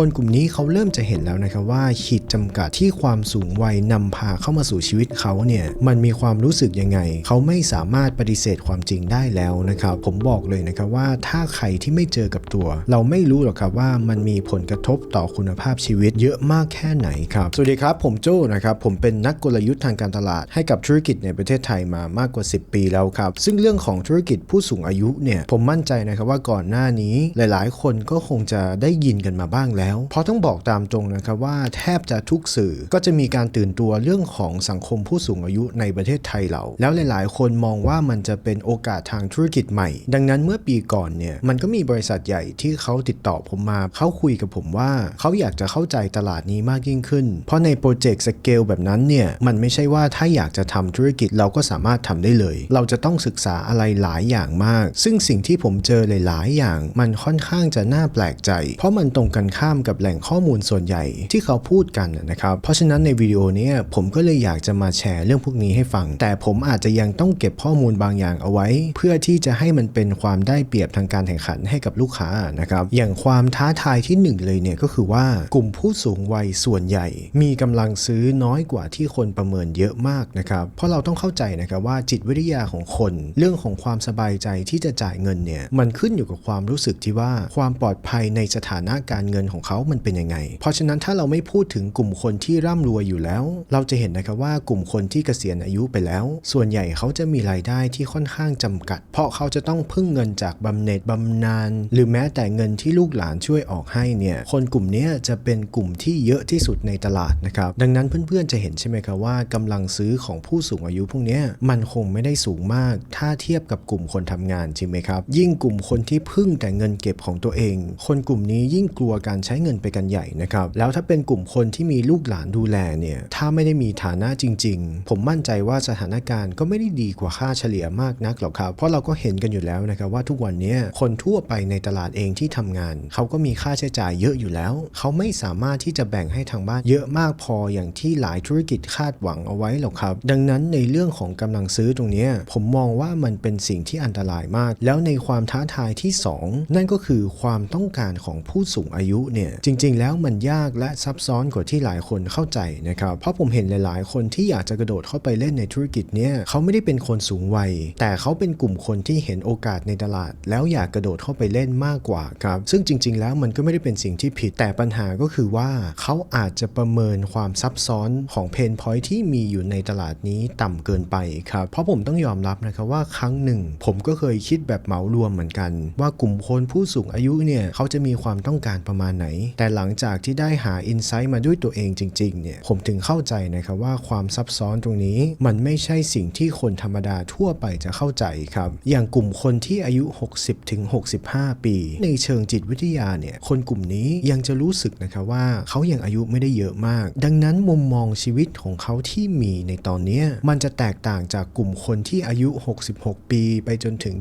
คนกลุ่มนี้เขาเริ่มจะเห็นแล้วนะครับว่าขีดจำกัดที่ความสูงวัยนำพาเข้ามาสู่ชีวิตเขาเนี่ยมันมีความรู้สึกยังไง เขาไม่สามารถปฏิเสธความจริงได้แล้วนะครับผมบอกเลยนะครับว่าถ้าใครที่ไม่เจอกับตัว เราไม่รู้หรอกครับว่ามันมีผลกระทบต่อคุณภาพชีวิตเยอะมากแค่ไหนครับสวัสดีครับผมโจ้นะครับผมเป็นนักกลยุทธ์ทางการตลาดให้กับธุรกิจในประเทศไทยมามากกว่า 10 ปีแล้วครับซึ่งเรื่องของธุรกิจผู้สูงอายุเนี่ยผมมั่นใจนะครับว่าก่อนหน้านี้หลาย ๆ คนก็คงจะได้ยินกันมาบ้างแล้วเพราะต้องบอกตามตรงนะครับว่าแทบจะทุกสื่อก็จะมีการตื่นตัวเรื่องของสังคมผู้สูงอายุในประเทศไทยเรา แล้วหลายๆ คนมองว่ามันจะเป็นโอกาสทางธุรกิจใหม่ ดังนั้นเมื่อปีก่อนเนี่ยมันก็มีบริษัทใหญ่ที่เขาติดต่อผมมาเขาคุยกับผมว่าเขาอยากจะเข้าใจตลาดนี้มากยิ่งขึ้น เพราะในโปรเจกต์สเกลแบบนั้นเนี่ยมันไม่ใช่ว่าถ้าอยากจะทำธุรกิจเราก็สามารถทำได้เลย เราจะต้องศึกษาอะไรหลายอย่างมาก ซึ่งสิ่งที่ผมเจอหลาย ๆ อย่างมันค่อนข้างจะน่าแปลกใจ เพราะมันตรงกันข้ามกับแหล่งข้อมูลส่วนใหญ่ที่เขาพูดกันนะครับ เพราะฉะนั้นในวิดีโอนี้ผมก็เลยอยากจะมาแชร์เรื่องพวกนี้ให้ฟัง แต่ผมอาจจะยังต้องเก็บข้อมูลบางอย่างเอาไว้ เพื่อที่จะให้มันเป็นความได้เปรียบทางการแข่งขันให้กับลูกค้านะครับ อย่างความท้าทายที่หนึ่งเลยเนี่ยก็คือว่ากลุ่มผู้สูงวัยส่วนใหญ่ มีกำลังซื้อน้อยกว่าที่คนประเมินเยอะมากนะครับเพราะเราต้องเข้าใจนะครับว่าจิตวิทยาของคน เรื่องของความสบายใจที่จะจ่ายเงินเนี่ยมันขึ้นอยู่กับความรู้สึกที่ว่าความปลอดภัยในสถานะการเงินของเขามันเป็นยังไง เพราะฉะนั้นถ้าเราไม่พูดถึงกลุ่มคนที่ร่ำรวยอยู่แล้ว เราจะเห็นนะครับว่ากลุ่มคนที่เกษียณอายุไปแล้ว ส่วนใหญ่เขาจะมีรายได้ที่ค่อนข้างจำกัด เพราะเขาจะต้องพึ่งเงินจากบำเหน็จบำนาญหรือแม้แต่เงินที่ลูกหลานช่วยออกให้เนี่ยคนกลุ่มนี้จะเป็นกลุ่มที่เยอะที่สุดในตลาดนะครับดังนั้นเพื่อนๆจะเห็นใช่ไหมครับว่ากำลังซื้อของผู้สูงอายุพวกนี้มันคงไม่ได้สูงมาก ถ้าเทียบกับกลุ่มคนทำงานจริงไหมครับ ยิ่งกลุ่มคนที่พึ่งแต่เงินเก็บของตัวเอง คนกลุ่มนี้ยิ่งกลัวการใช้้เงินไปกันใหญ่นะครับแล้วถ้าเป็นกลุ่มคนที่มีลูกหลานดูแลเนี่ยถ้าไม่ได้มีฐานะจริง ๆ ผมมั่นใจว่าสถานการณ์ก็ไม่ได้ดีกว่าค่าเฉลี่ยมากนักหรอกครับเพราะเราก็เห็นกันอยู่แล้วนะครับว่าทุกวันนี้คนทั่วไปในตลาดเองที่ทำงาน เขาก็มีค่าใช้จ่ายเยอะอยู่แล้ว เขาไม่สามารถที่จะแบ่งให้ทางบ้านเยอะมากพออย่างที่หลายธุรกิจคาดหวังเอาไว้หรอกครับ ดังนั้นในเรื่องของกำลังซื้อตรงนี้ผมมองว่ามันเป็นสิ่งที่อันตรายมาก แล้วในความท้าทายที่สองนั่นก็คือความต้องการของผู้สูงอายุเนี่ยจริง ๆ แล้วมันยากและซับซ้อนกว่าที่หลายคนเข้าใจนะครับ เพราะผมเห็นหลาย ๆ คนที่อยากจะกระโดดเข้าไปเล่นในธุรกิจเนี้ยเขาไม่ได้เป็นคนสูงวัย แต่เขาเป็นกลุ่มคนที่เห็นโอกาสในตลาด แล้วอยากกระโดดเข้าไปเล่นมากกว่าครับ ซึ่งจริง ๆ แล้วมันก็ไม่ได้เป็นสิ่งที่ผิด แต่ปัญหาก็คือว่าเขาอาจจะประเมินความซับซ้อนของเพนพอยที่มีอยู่ในตลาดนี้ต่ำเกินไปครับ เพราะผมต้องยอมรับนะครับว่าครั้งหนึ่ง ผมก็เคยคิดแบบเหมารวมเหมือนกัน ว่ากลุ่มคนผู้สูงอายุเนี่ยเขาจะมีความต้องการประมาณไหนแต่หลังจากที่ได้หาอินไซต์มาด้วยตัวเองจริงๆเนี่ยผมถึงเข้าใจนะครับว่าความซับซ้อนตรงนี้มันไม่ใช่สิ่งที่คนธรรมดาทั่วไปจะเข้าใจครับ อย่างกลุ่มคนที่อายุ 60ถึง65 ปี ในเชิงจิตวิทยาเนี่ยคนกลุ่มนี้ยังจะรู้สึกนะครับว่าเขายังอายุไม่ได้เยอะมาก ดังนั้นมุมมองชีวิตของเขาที่มีในตอนนี้มันจะแตกต่างจากกลุ่มคนที่อายุ 66 ปีไปจนถึง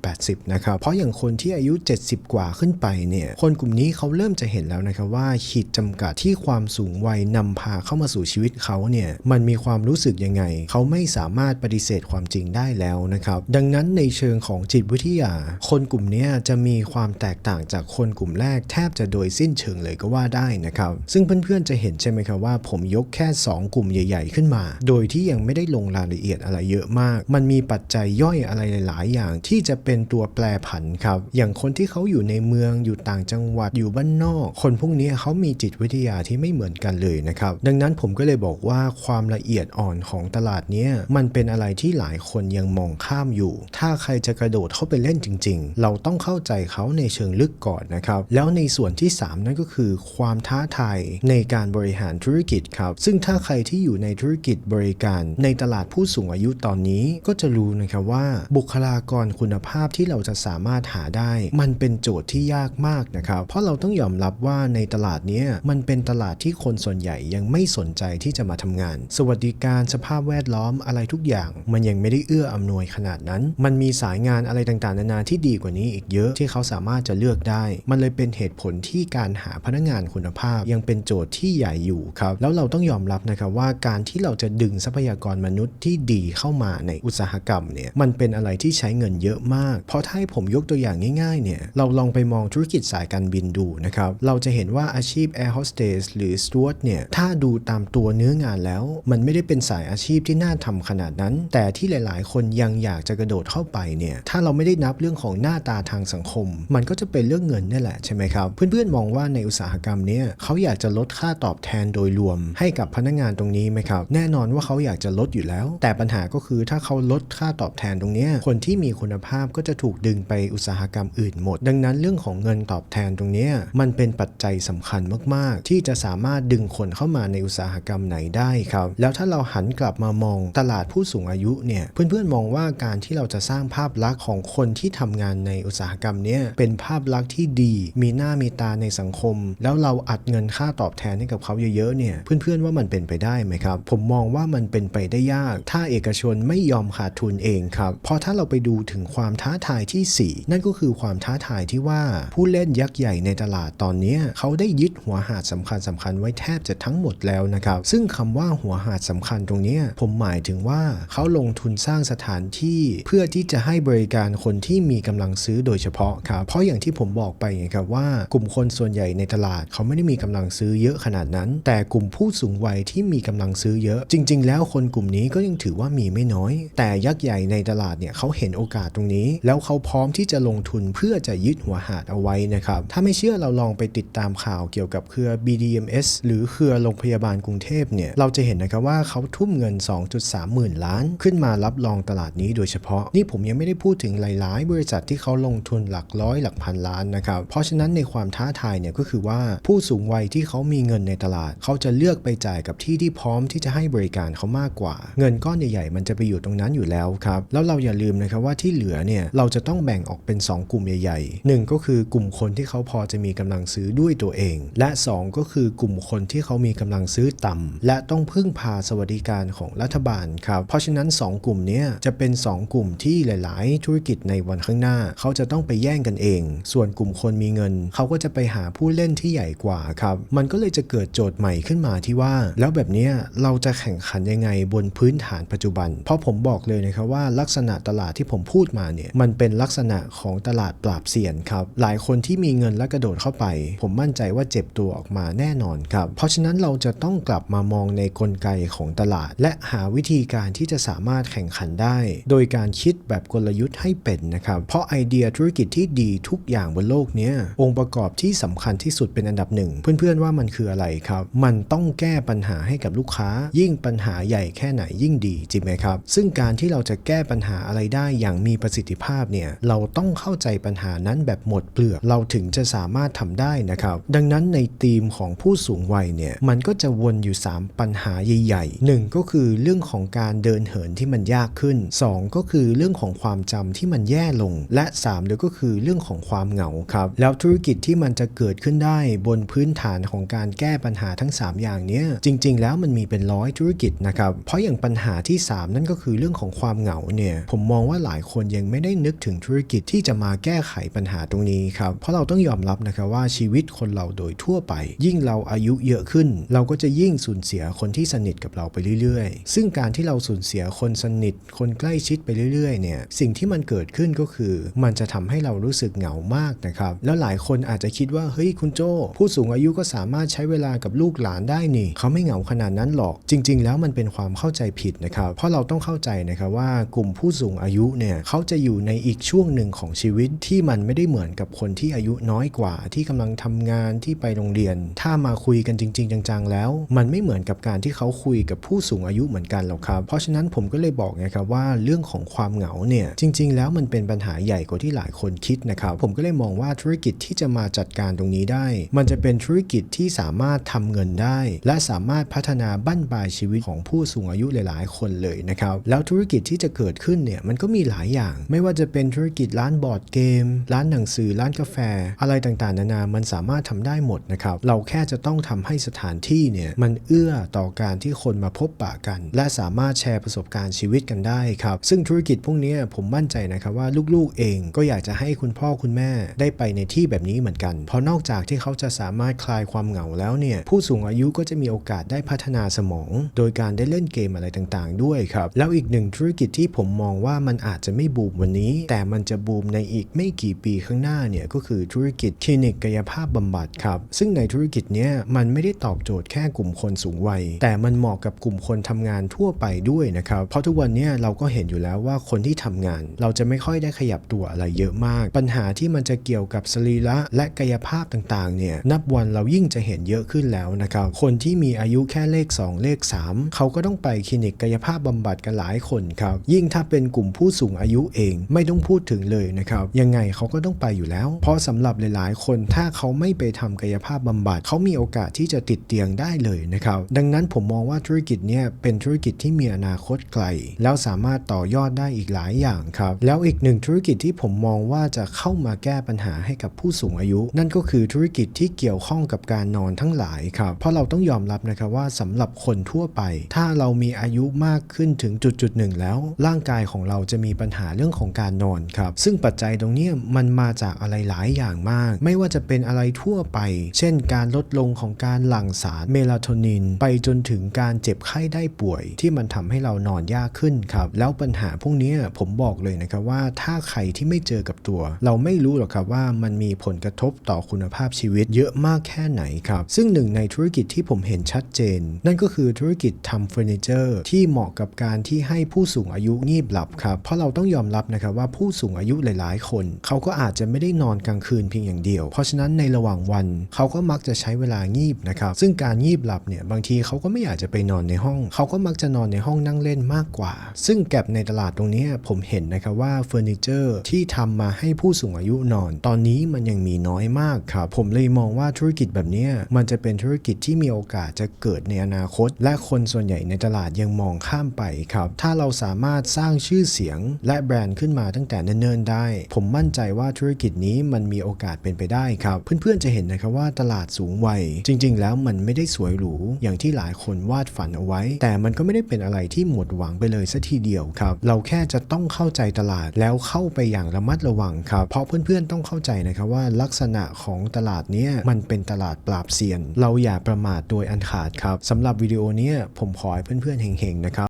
70-80 นะครับ เพราะอย่างคนที่อายุ 70 กว่าขึ้นไปเนี่ยคนกลุ่มนี้เขาเริ่มจะเห็นแล้วนะครับว่าขีดจำกัดที่ความสูงวัยนำพาเข้ามาสู่ชีวิตเขาเนี่ยมันมีความรู้สึกยังไง เขาไม่สามารถปฏิเสธความจริงได้แล้วนะครับ ดังนั้นในเชิงของจิตวิทยา คนกลุ่มนี้จะมีความแตกต่างจากคนกลุ่มแรกแทบจะโดยสิ้นเชิงเลยก็ว่าได้นะครับ ซึ่งเพื่อนๆจะเห็นใช่ไหมครับว่า ผมยกแค่ 2 กลุ่มใหญ่ ๆ ขึ้นมา โดยที่ยังไม่ได้ลงรายละเอียดอะไรเยอะมาก มันมีปัจจัยย่อยอะไรหลาย ๆ อย่างที่จะเป็นตัวแปรผันครับ อย่างคนที่เขาอยู่ในเมืองอยู่ต่างจังหวัดอยู่บ้านนอกคนพวกนี้เขามีจิตวิทยาที่ไม่เหมือนกันเลยนะครับ ดังนั้นผมก็เลยบอกว่าความละเอียดอ่อนของตลาดเนี้ยมันเป็นอะไรที่หลายคนยังมองข้ามอยู่ ถ้าใครจะกระโดดเข้าไปเล่นจริง ๆ เราต้องเข้าใจเขาในเชิงลึกก่อนนะครับ แล้วในส่วนที่ 3 นั่นก็คือความท้าทายในการบริหารธุรกิจครับ ซึ่งถ้าใครที่อยู่ในธุรกิจบริการ ในตลาดผู้สูงอายุตอนนี้ก็จะรู้นะครับว่า บุคลากรคุณภาพที่เราจะสามารถหาได้ มันเป็นโจทย์ที่ยากมากนะครับ เพราะเราต้องยอมรับว่าในตลาดนี้มันเป็นตลาดที่คนส่วนใหญ่ยังไม่สนใจที่จะมาทำงาน สวัสดิการสภาพแวดล้อมอะไรทุกอย่าง มันยังไม่ได้เอื้ออำนวยขนาดนั้น มันมีสายงานอะไรต่างๆ นานาที่ดีกว่านี้อีกเยอะที่เขาสามารถจะเลือกได้ มันเลยเป็นเหตุผลที่การหาพนักงานคุณภาพยังเป็นโจทย์ที่ใหญ่อยู่ครับ แล้วเราต้องยอมรับนะครับว่าการที่เราจะดึงทรัพยากรมนุษย์ที่ดีเข้ามาในอุตสาหกรรมเนี่ยมันเป็นอะไรที่ใช้เงินเยอะมาก เพราะถ้าให้ผมยกตัวอย่างง่ายๆเนี่ยเราลองไปมองธุรกิจสายการบินดูนะครับเราจะเห็นว่าอาชีพ Air Hostess หรือ Steward เนี่ยถ้าดูตามตัวเนื้องานแล้ว มันไม่ได้เป็นสายอาชีพที่น่าทำขนาดนั้น แต่ที่หลายๆ คนยังอยากจะกระโดดเข้าไปเนี่ยถ้าเราไม่ได้นับเรื่องของหน้าตาทางสังคม มันก็จะเป็นเรื่องเงินนี่แหละใช่ไหมครับ เพื่อนๆมองว่าในอุตสาหกรรมเนี้ยเขาอยากจะลดค่าตอบแทนโดยรวม ให้กับพนักงานตรงนี้ไหมครับ แน่นอนว่าเขาอยากจะลดอยู่แล้ว แต่ปัญหาก็คือถ้าเขาลดค่าตอบแทนตรงเนี้ยคนที่มีคุณภาพก็จะถูกดึงไปอุตสาหกรรมอื่นหมด ดังนั้นเรื่องของเงินตอบแทนตรงเนี้ยมันเป็นเป็นปัจจัยสำคัญมาก ๆ ที่จะสามารถดึงคนเข้ามาในอุตสาหกรรมไหนได้ครับ แล้วถ้าเราหันกลับมามองตลาดผู้สูงอายุเนี่ย เพื่อน ๆ มองว่าการที่เราจะสร้างภาพลักษณ์ของคนที่ทำงานในอุตสาหกรรมเนี้ยเป็นภาพลักษณ์ที่ดี มีหน้ามีตาในสังคม แล้วเราอัดเงินค่าตอบแทนให้กับเขาเยอะๆเนี่ยเพื่อนๆว่ามันเป็นไปได้ไหมครับ ผมมองว่ามันเป็นไปได้ยาก ถ้าเอกชนไม่ยอมขาดทุนเองครับเพราะถ้าเราไปดูถึงความท้าทายที่ 4 นั่นก็คือความท้าทายที่ว่าผู้เล่นยักษ์ใหญ่ในตลาดตอนนี้เขาได้ยึดหัวหาดสำคัญสำคัญไว้แทบจะทั้งหมดแล้วนะครับ ซึ่งคำว่าหัวหาดสำคัญตรงนี้ผมหมายถึงว่าเขาลงทุนสร้างสถานที่เพื่อที่จะให้บริการคนที่มีกำลังซื้อโดยเฉพาะครับ เพราะอย่างที่ผมบอกไปไงครับว่ากลุ่มคนส่วนใหญ่ในตลาดเขาไม่ได้มีกำลังซื้อเยอะขนาดนั้น แต่กลุ่มผู้สูงวัยที่มีกำลังซื้อเยอะ จริง ๆ แล้วคนกลุ่มนี้ก็ยังถือว่ามีไม่น้อย แต่ยักษ์ใหญ่ในตลาดเนี่ยเขาเห็นโอกาสตรงนี้ แล้วเขาพร้อมที่จะลงทุนเพื่อจะยึดหัวหาดเอาไว้นะครับ ถ้าไม่เชื่อเราลองไปติดตามข่าวเกี่ยวกับเครือ BDMS หรือเครือโรงพยาบาลกรุงเทพเนี่ยเราจะเห็นนะครับว่าเขาทุ่มเงิน 2.3 หมื่นล้าน ขึ้นมารับรองตลาดนี้โดยเฉพาะ นี่ผมยังไม่ได้พูดถึงหลายๆ บริษัทที่เขาลงทุนหลักร้อยหลักพันล้านนะครับเพราะฉะนั้นในความท้าทายเนี่ยก็คือว่าผู้สูงวัยที่เขามีเงินในตลาด เขาจะเลือกไปจ่ายกับที่ที่พร้อมที่จะให้บริการเขามากกว่า เงินก้อนใหญ่ๆมันจะไปอยู่ตรงนั้นอยู่แล้วครับแล้วเราอย่าลืมนะครับว่าที่เหลือเนี่ยเราจะต้องแบ่งออกเป็น 2 กลุ่มใหญ่ๆหนึ่งก็คือกลุ่มคนที่เขาพอจะมีกำลังซื้อด้วยตัวเอง และ 2 ก็คือกลุ่มคนที่เขามีกำลังซื้อต่ำและต้องพึ่งพาสวัสดิการของรัฐบาลครับ เพราะฉะนั้น 2 กลุ่มนี้จะเป็น 2 กลุ่มที่หลาย ๆ ธุรกิจในวันข้างหน้า เขาจะต้องไปแย่งกันเอง ส่วนกลุ่มคนมีเงิน เขาก็จะไปหาผู้เล่นที่ใหญ่กว่าครับ มันก็เลยจะเกิดโจทย์ใหม่ขึ้นมาที่ว่า แล้วแบบนี้เราจะแข่งขันยังไงบนพื้นฐานปัจจุบัน เพราะผมบอกเลยนะครับว่าลักษณะตลาดที่ผมพูดมาเนี่ยมันเป็นลักษณะของตลาดปราบเสี่ยนครับ หลายคนที่มีเงินและกระโดดเข้าไปผมมั่นใจว่าเจ็บตัวออกมาแน่นอนครับ เพราะฉะนั้นเราจะต้องกลับมามองในกลไกของตลาด และหาวิธีการที่จะสามารถแข่งขันได้ โดยการคิดแบบกลยุทธ์ให้เป็นนะครับ เพราะไอเดียธุรกิจที่ดีทุกอย่างบนโลกนี้องค์ประกอบที่สำคัญที่สุดเป็นอันดับหนึ่งเพื่อนๆว่ามันคืออะไรครับ มันต้องแก้ปัญหาให้กับลูกค้า ยิ่งปัญหาใหญ่แค่ไหนยิ่งดีจริงไหมครับ ซึ่งการที่เราจะแก้ปัญหาอะไรได้อย่างมีประสิทธิภาพเนี่ยเราต้องเข้าใจปัญหานั้นแบบหมดเปลือกเราถึงจะสามารถทำได้นะครับ ดังนั้นในธีมของผู้สูงวัยเนี่ยมันก็จะวนอยู่ 3 ปัญหาใหญ่ๆหนึ่งก็คือเรื่องของการเดินเหินที่มันยากขึ้น 2 ก็คือเรื่องของความจำที่มันแย่ลง และ3เดี๋ยวก็คือเรื่องของความเหงาครับ แล้วธุรกิจที่มันจะเกิดขึ้นได้บนพื้นฐานของการแก้ปัญหาทั้ง 3 อย่างเนี้ยจริง ๆ แล้วมันมีเป็นร้อยธุรกิจนะครับ เพราะอย่างปัญหาที่ 3 นั่นก็คือเรื่องของความเหงาเนี่ยผมมองว่าหลายคนยังไม่ได้นึกถึงธุรกิจที่จะมาแก้ไขปัญหาตรงนี้ครับเพราะเราต้องยอมรับนะครับว่าชีวิตคนเราโดยทั่วไป ยิ่งเราอายุเยอะขึ้น เราก็จะยิ่งสูญเสียคนที่สนิทกับเราไปเรื่อยๆ ซึ่งการที่เราสูญเสียคนสนิท คนใกล้ชิดไปเรื่อยๆเนี่ยสิ่งที่มันเกิดขึ้นก็คือ มันจะทำให้เรารู้สึกเหงามากนะครับแล้วหลายคนอาจจะคิดว่าเฮ้ยคุณโจผู้สูงอายุก็สามารถใช้เวลากับลูกหลานได้นี่ เขาไม่เหงาขนาดนั้นหรอก จริง ๆ แล้วมันเป็นความเข้าใจผิดนะครับเพราะเราต้องเข้าใจนะครับว่ากลุ่มผู้สูงอายุเนี่ยเขาจะอยู่ในอีกช่วงหนึ่งของชีวิตที่มันไม่ได้เหมือนกับคนที่อายุน้อยกว่าที่กำลังทำงานที่ไปโรงเรียน ถ้ามาคุยกันจริง ๆ จังๆ แล้ว มันไม่เหมือนกับการที่เขาคุยกับผู้สูงอายุเหมือนกันหรอกครับ เพราะฉะนั้นผมก็เลยบอกไงครับว่าเรื่องของความเหงาเนี่ยจริง ๆ แล้วมันเป็นปัญหาใหญ่กว่าที่หลายคนคิดนะครับ ผมก็เลยมองว่าธุรกิจที่จะมาจัดการตรงนี้ได้ มันจะเป็นธุรกิจที่สามารถทำเงินได้ และสามารถพัฒนาบั้นปลายชีวิตของผู้สูงอายุหลาย ๆ คนเลยนะครับแล้วธุรกิจที่จะเกิดขึ้นเนี่ยมันก็มีหลายอย่าง ไม่ว่าจะเป็นธุรกิจร้านบอร์ดเกม ร้านหนังสือร้านกาแฟ อะไรต่างๆ นานามันสามารถทำได้หมดนะครับ เราแค่จะต้องทำให้สถานที่เนี่ยมันเอื้อต่อการที่คนมาพบปะกัน และสามารถแชร์ประสบการณ์ชีวิตกันได้ครับ ซึ่งธุรกิจพวกนี้ผมมั่นใจนะครับว่าลูกๆเองก็อยากจะให้คุณพ่อคุณแม่ได้ไปในที่แบบนี้เหมือนกัน เพราะนอกจากที่เขาจะสามารถคลายความเหงาแล้วเนี่ยผู้สูงอายุก็จะมีโอกาสได้พัฒนาสมอง โดยการได้เล่นเกมอะไรต่างๆ ด้วยครับแล้วอีกหนึ่งธุรกิจที่ผมมองว่ามันอาจจะไม่บูมวันนี้ แต่มันจะบูมในอีกไม่กี่ปีข้างหน้าเนี่ยก็คือธุรกิจคลินิกกายภาพบำบัดครับ ซึ่งในธุรกิจเนี้ยมันไม่ได้ตอบโจทย์แค่กลุ่มคนสูงวัย แต่มันเหมาะกับกลุ่มคนทำงานทั่วไปด้วยนะครับ เพราะทุกวันเนี้ยเราก็เห็นอยู่แล้วว่าคนที่ทำงาน เราจะไม่ค่อยได้ขยับตัวอะไรเยอะมาก ปัญหาที่มันจะเกี่ยวกับสรีระและกายภาพต่างๆเนี่ยนับวันเรายิ่งจะเห็นเยอะขึ้นแล้วนะครับ คนที่มีอายุแค่เลข 2 เลข 3 เขาก็ต้องไปคลินิกกายภาพบำบัดกันหลายคนครับ ยิ่งถ้าเป็นกลุ่มผู้สูงอายุเองไม่ต้องพูดถึงเลยนะครับ ยังไงเขาก็ต้องไปอยู่แล้ว เพราะสำหรับหลายๆ คนถ้าเขาไม่ไปทำกายภาพบำบัดเขามีโอกาสที่จะติดเตียงได้เลยนะครับ ดังนั้นผมมองว่าธุรกิจเนี้ยเป็นธุรกิจที่มีอนาคตไกล แล้วสามารถต่อยอดได้อีกหลายอย่างครับ แล้วอีกหนึ่งธุรกิจที่ผมมองว่าจะเข้ามาแก้ปัญหาให้กับผู้สูงอายุ นั่นก็คือธุรกิจที่เกี่ยวข้องกับการนอนทั้งหลายครับ เพราะเราต้องยอมรับนะครับว่าสำหรับคนทั่วไป ถ้าเรามีอายุมากขึ้นถึงจุดจุดหนึ่งแล้ว ร่างกายของเราจะมีปัญหาเรื่องของการนอนครับ ซึ่งปัจจัยตรงนี้มันมาจากอะไรหลายอย่างมาก ไม่ว่าจะเป็นอะไรทั่วไป เช่นการลดลงของการหลั่งสารเมลาโทนิน ไปจนถึงการเจ็บไข้ได้ป่วย ที่มันทำให้เรานอนยากขึ้นครับ แล้วปัญหาพวกนี้ผมบอกเลยนะครับว่าถ้าใครที่ไม่เจอกับตัว เราไม่รู้หรอกครับว่ามันมีผลกระทบต่อคุณภาพชีวิตเยอะมากแค่ไหนครับ ซึ่งหนึ่งในธุรกิจที่ผมเห็นชัดเจน นั่นก็คือธุรกิจทำเฟอร์นิเจอร์ ที่เหมาะกับการที่ให้ผู้สูงอายุงีบหลับครับ เพราะเราต้องยอมรับนะครับว่าผู้สูงอายุหลาย ๆ คน เขาก็อาจจะไม่ได้นอนกลางคืนเพียงอย่างเดียว เพราะฉะนั้นในระหว่างวัน เขาก็มักจะใช้เวลางีบนะครับ ซึ่งการงีบหลับเนี่ยบางทีเขาก็ไม่อยากจะไปนอนในห้อง เขาก็มักจะนอนในห้องนั่งเล่นมากกว่า ซึ่งแก็บในตลาดตรงนี้ผมเห็นนะครับว่าเฟอร์นิเจอร์ที่ทำมาให้ผู้สูงอายุนอน ตอนนี้มันยังมีน้อยมากครับผมเลยมองว่าธุรกิจแบบนี้มันจะเป็นธุรกิจที่มีโอกาสจะเกิดในอนาคต และคนส่วนใหญ่ในตลาดยังมองข้ามไปครับถ้าเราสามารถสร้างชื่อเสียง และแบรนด์ขึ้นมาตั้งแต่เนิ่นๆได้ ผมมั่นใจว่าธุรกิจนี้มันมีโอกาสเป็นไปได้ครับเพื่อนๆจะเห็นนะครับว่าตลาดสูงวัย จริง ๆ แล้วมันไม่ได้สวยหรูอย่างที่หลายคนวาดฝันเอาไว้ แต่มันก็ไม่ได้เป็นอะไรที่หมดหวังไปเลยสัทีเดียวครับ เราแค่จะต้องเข้าใจตลาดแล้วเข้าไปอย่างระมัดระวังครับ เพราะเพื่อนๆต้องเข้าใจนะครับว่าลักษณะของตลาดเนี้ยมันเป็นตลาดปราบเซียน เราอย่าประมาทโดยอันขาดครับสำหรับวิดีโอนี้ผมขอให้เพื่อนๆเฮงๆนะครับ